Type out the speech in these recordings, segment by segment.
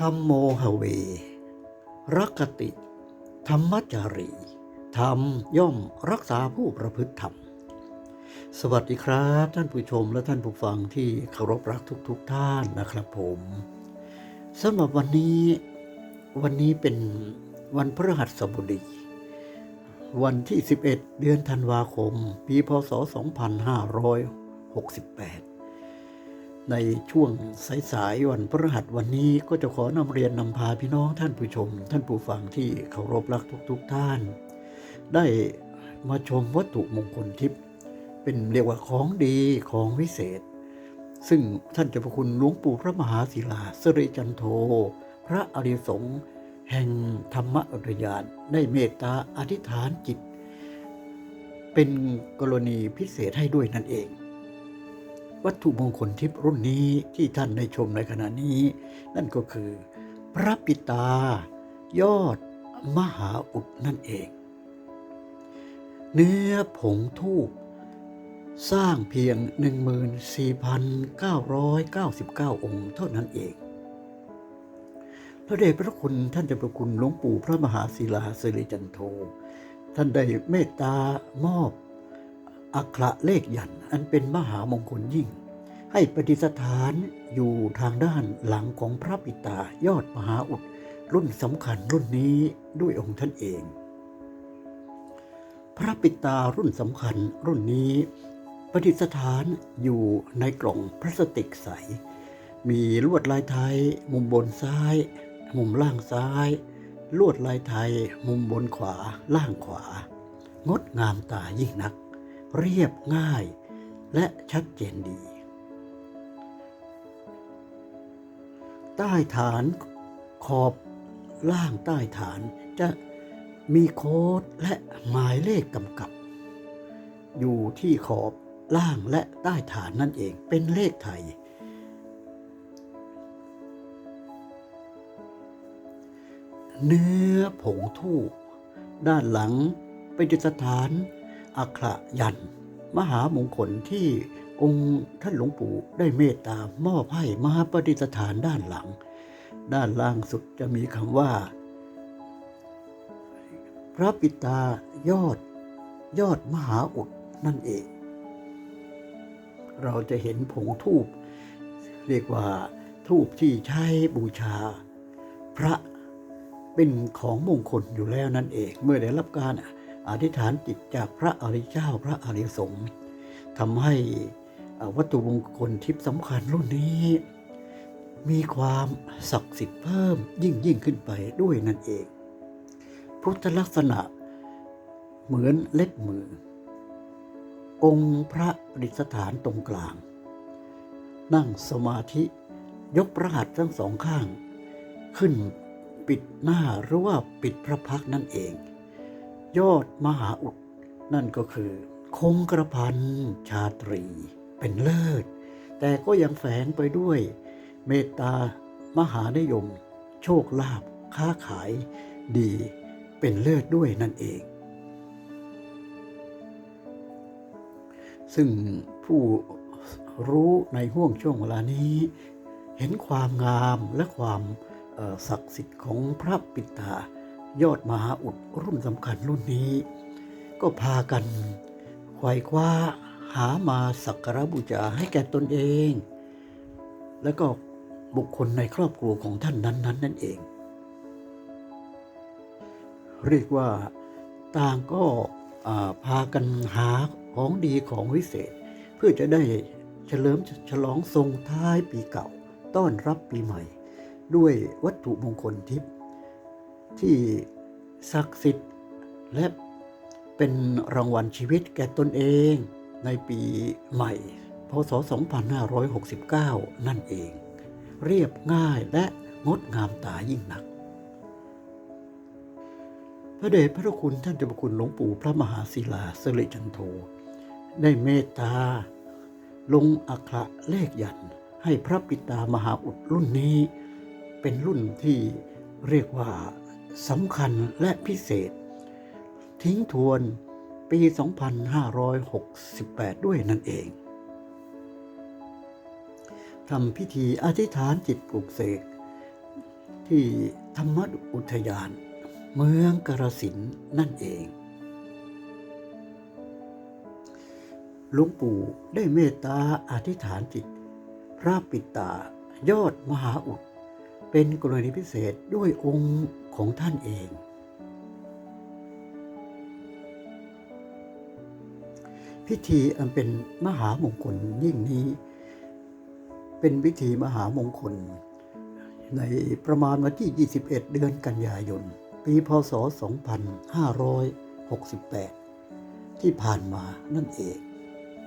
ธรรมโมหเว รักติ ธรรมจารี ธรรมย่อมรักษาผู้ประพฤติธรรม สวัสดีครับ ท่านผู้ชมและท่านผู้ฟังที่เคารพรักทุกๆทท่านนะครับผมสำหรับวันนี้วันนี้เป็นวันพฤหัสบดี วันที่ 11 เดือนธันวาคม ปีพศ 2568 ในช่วงสายๆวันพฤหัสวันนี้ก็จะขอนำเรียนนำพาพี่น้องท่านผู้ชม ท่านผู้ฟังที่เคารพรักทุกๆทท่าน ได้มาชมวัตถุมงคลทิพย์เป็นเรียกว่าของดีของวิเศษ ซึ่งท่านเจ้าพระคุณหลวงปู่พระมหาศิลาสิริจันโท พระอริสงฆ์แห่งธรรมอุทยานได้เมตตาอธิษฐานจิต เป็นกรณีพิเศษให้ด้วยนั่นเอง วัตถุมงคลทิพย์รุ่นนี้ที่ท่านได้ชมในขณะนี้ นั่นก็คือ พระปิตายอดมหาอุดนั่นเอง เนื้อผงทูบสร้างเพียง 14,999 องค์เท่านั้นเอง พระเดชพระคุณท่านเจ้าพระคุณหลวงปู่พระมหาศิลาสิริจันโท ท่านได้เมตตามอบ อักขระเลขยันต์อันเป็นมหามงคลยิ่ง ให้ปฏิสถานอยู่ทางด้านหลังของพระปิตายอดมหาอุดรุ่นสำคัญรุ่นนี้ด้วยองค์ท่านเอง พระปิตารุ่นสำคัญรุ่นนี้ปฏิสถานอยู่ในกล่องพลาสติกใส มีลวดลายไทย มุมบนซ้าย มุมล่างซ้าย ลวดลายไทย มุมบนขวาล่างขวา งดงามตายิ่งนัก เรียบง่าย และชัดเจนดี ใต้ฐานขอบล่างใต้ฐานจะมีโค้ดและหมายเลขกำกับ อยู่ที่ขอบล่างและใต้ฐานนั่นเองเป็นเลขไทย เนื้อผงทูบด้านหลังเป็นสถาน อัคระยัน มหามงคลที่องค์ท่านหลวงปู่ได้เมตตามอบให้มาปฏิสถานด้านหลัง ด้านล่างสุดจะมีคำว่า พระปิตายอด ยอดมหาอุดนั่นเอง เราจะเห็นผงทูบเรียกว่าทูบที่ใช้บูชา พระเป็นของมงคลอยู่แล้วนั่นเอง เมื่อได้รับการ อธิษฐานจิตจากพระอริยเจ้าพระอริยสงฆ์ทำให้วัตถุมงคลทิพย์สำคัญรุ่นนี้ มีความศักดิ์สิทธิ์เพิ่มยิ่งยิ่งขึ้นไปด้วยนั่นเอง พุทธลักษณะเหมือนเล็บมือ องค์พระประดิษฐานตรงกลาง นั่งสมาธิยกพระหัตทั้งสองข้าง ขึ้นปิดหน้าหรือว่าปิดพระพักนั่นเอง ยอดมหาอุด นั่นก็คือ คงกระพันชาตรีเป็นเลิศ แต่ก็ยังแฝงไปด้วย เมตตามหานิยม โชคลาภค้าขายดีเป็นเลิศด้วยนั่นเอง ซึ่งผู้รู้ในห่วงช่วงเวลานี้ เห็นความงามและความศักดิ์สิทธิ์ของพระปิตา ยอดมหาอุดรุ่นสำคัญรุ่นนี้ ก็พากันไขว่คว้าหามาสักการะบูชาให้แก่ตนเอง แล้วก็บุคคลในครอบครัวของท่านนั้นๆนนนั่นเอง เรียกว่าต่างก็พากันหาของดีของวิเศษ เพื่อจะได้เฉลิมฉลองทรงท้ายปีเก่า ต้อนรับปีใหม่ ด้วยวัตถุมงคลทิพย์ที่ ศักดิ์สิทธิ์และเป็นรางวัลชีวิตแก่ตนเองในปีใหม่ พศ 2569 นั่นเอง เรียบง่ายและงดงามตายิ่งนัก พระเดชพระคุณท่านเจ้าพระคุณหลวงปู่พระมหาศิลาสิริจันโท ได้เมตตา ลงอักขระเลขยัน ให้พระปิตามหาอุดรุ่นนี้ เป็นรุ่นที่เรียกว่า สำคัญและพิเศษ ทิ้งทวนปี 2568 ด้วยนั่นเองทำพิธีอธิษฐานจิตปลุกเสก ที่ธรรมอุทยาน เมืองกระสินนั่นเองหลวงปู่ได้เมตตาอธิษฐานจิต พระปิตายอดมหาอุด เป็นกรณีพิเศษด้วยองค์ ของท่านเอง พิธีอันเป็นมหามงคลยิ่งนี้ เป็นพิธีมหามงคล ในประมาณวันที่ 21 เดือนกันยายน ปีพศ 2568 ที่ผ่านมานั่นเอง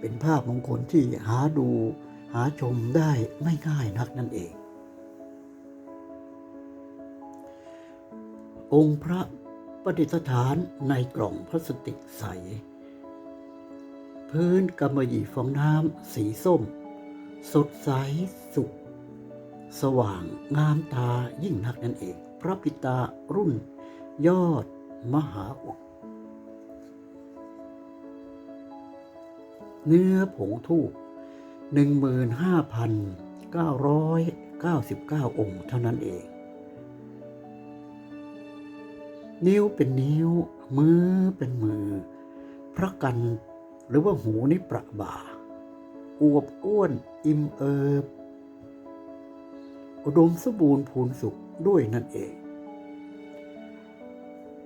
เป็นภาพมงคลที่หาดูหาชมได้ไม่ง่ายนักนั่นเอง องค์พระประดิษฐานในกล่องพลาสติกใส พื้นกำมะหยี่ฟองน้ำสีส้ม สดใสสุข สว่างงามตายิ่งนักนั่นเอง พระปิตารุ่นยอดมหาอุดเนื้อผงทูบ15,999 องค์เท่านั้นเอง นิ้วเป็นนิ้ว มือเป็นมือ พระกันหรือว่าหูนี่ประบ่า อวบอ้วนอิ่มเอิบ อุดมสมบูรณ์พูนสุขด้วยนั่นเอง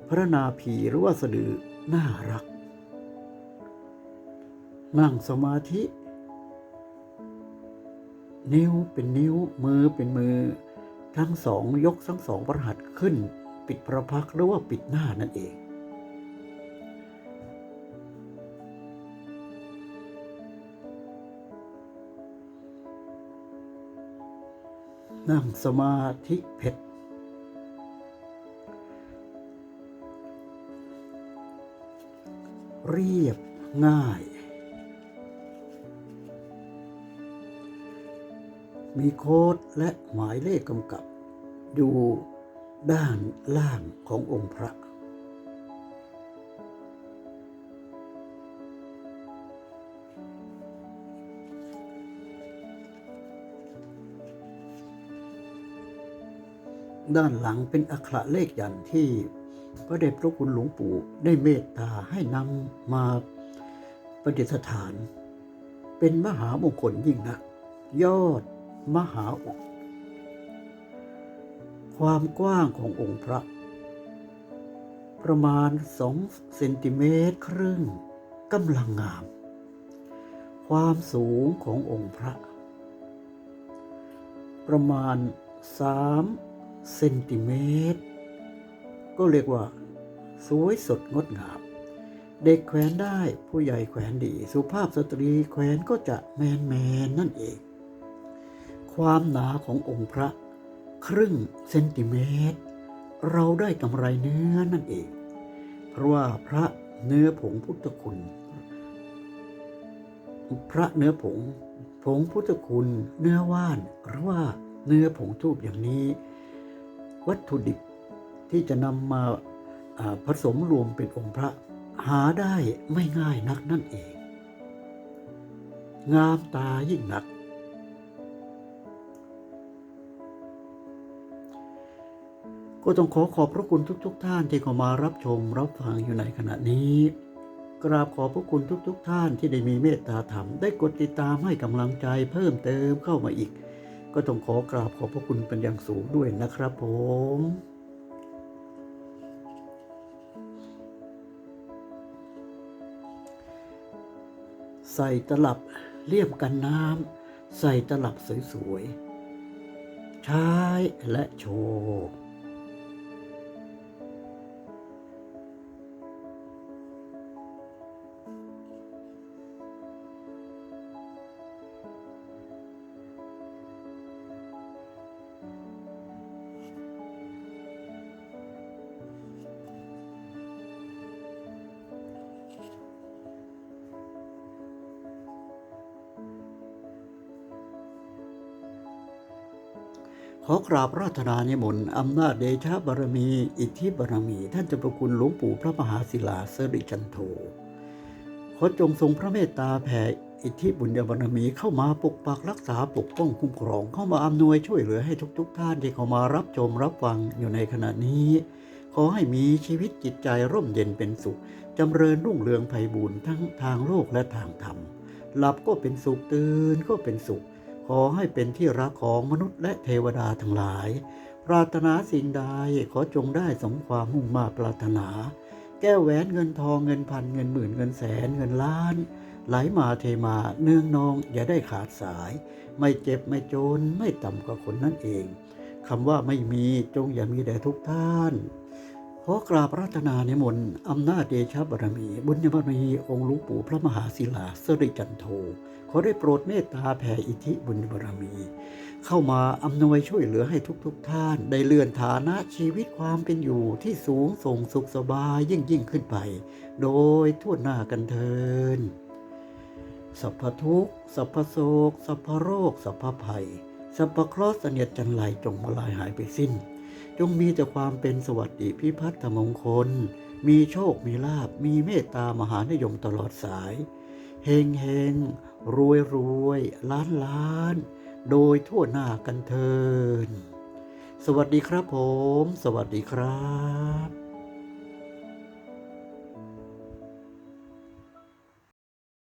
พระนาภีหรือว่าสะดือน่ารัก นั่งสมาธิ นิ้วเป็นนิ้วมือเป็นมือ ทั้งสองยกทั้งสองประหัตขึ้น ปิดพระพักหรือว่าปิดหน้านั่นเอง นั่งสมาธิเพชรเรียบง่าย มีโค้ดและหมายเลขกำกับอยู่ ด้านล่างขององค์พระ ด้านหลังเป็นอักขระเลขยันที่พระเดชพระคุณหลวงปู่ได้เมตตาให้นำมาประดิษฐาน เป็นมหามงคลยิ่งนักยอดมหาอุ ความกว้างขององค์พระ ประมาณสองเซนติเมตรครึ่งกำลังงาม ความสูงขององค์พระ ประมาณสามเซนติเมตร ก็เรียกว่า สวยสดงดงาม เด็กแขวนได้ผู้ใหญ่แขวนดี สุภาพสตรีแขวนก็จะแมนแมนนั่นเอง ความหนาขององค์พระ ครึ่งเซนติเมตร เราได้กำไรเนื้อนั่นเอง เพราะว่าพระเนื้อผงพุทธคุณ พระเนื้อผง ผงพุทธคุณ เนื้อว่าน หรือว่าเนื้อผงทูบอย่างนี้ วัตถุดิบที่จะนำมาผสมรวมเป็นองค์พระหาได้ไม่ง่ายนักนั่นเอง งามตายิ่งนัก ก็ต้องขอขอบพระคุณทุกๆท่านที่เข้ามารับชมรับฟังอยู่ในขณะนี้ กราบขอบพระคุณทุกๆท่านที่ได้มีเมตตาธรรมได้กดติดตามให้กำลังใจเพิ่มเติมเข้ามาอีก ก็ต้องขอกราบขอบพระคุณเป็นอย่างสูงด้วยนะครับผมใส่ตลับเลี่ยมกันน้ำใส่ตลับสวยๆ ใช้และโชว์ ขอกราบราธนานิมนต์อำนาจเดชะบารมี อิทธิบารมี ท่านเจ้าประคุณหลวงปู่พระมหาศิลาเสริจันโทขอจงทรงพระเมตตาแผ่อิทธิบุญญาบารมีเข้ามาปกปักรักษาปกป้องคุ้มครอง เข้ามาอำนวยช่วยเหลือให้ทุกๆท่านที่เข้ามารับชมรับฟังอยู่ในขณะนี้ ขอให้มีชีวิตจิตใจร่มเย็นเป็นสุขจำเริญรุ่งเรืองไพบูรณ์ทั้งทางโลกและทางธรรมหลับก็เป็นสุขตื่นก็เป็นสุข ขอให้เป็นที่รักของมนุษย์และเทวดาทั้งหลาย ปรารถนาสิ่งใดขอจงได้สมความมุ่งมาปรารถนา แก้วแหวนเงินทองเงินพันเงินหมื่นเงินแสนเงินล้าน ไหลมาเทมาเนืองนองอย่าได้ขาดสาย ไม่เจ็บไม่จนไม่ต่ำกว่าคนนั่นเองคำว่าไม่มีจงอย่ามีแด่ทุกท่าน ขอกราบรัตนาในมนต์อำนาจเดชบารมี บุญญบารมีองค์หลวงปู่พระมหาศิลาสริจันโท ขอได้โปรดเมตตาแผ่อิทธิบุญบารมี เข้ามาอำนวยช่วยเหลือให้ทุกๆทท่าน ได้เลื่อนฐานะชีวิตความเป็นอยู่ที่สูงส่งสุขสบายยิ่งยิ่งขึ้นไป โดยทั่วหน้ากันเทินสัพพทุกสัพพโศกสัพพโรคสัพพภัยสัพพเคราะห์เสนียดจันไรจงมาลายหายไปสิ้น จงมีแต่ความเป็นสวัสดิพิพัฒนมงคล มีโชคมีลาบมีเมตตามหานิยมตลอดสายเฮงเฮงรวยรวยล้านล้าน โดยทั่วหน้ากันเทิน สวัสดีครับผม สวัสดีครับ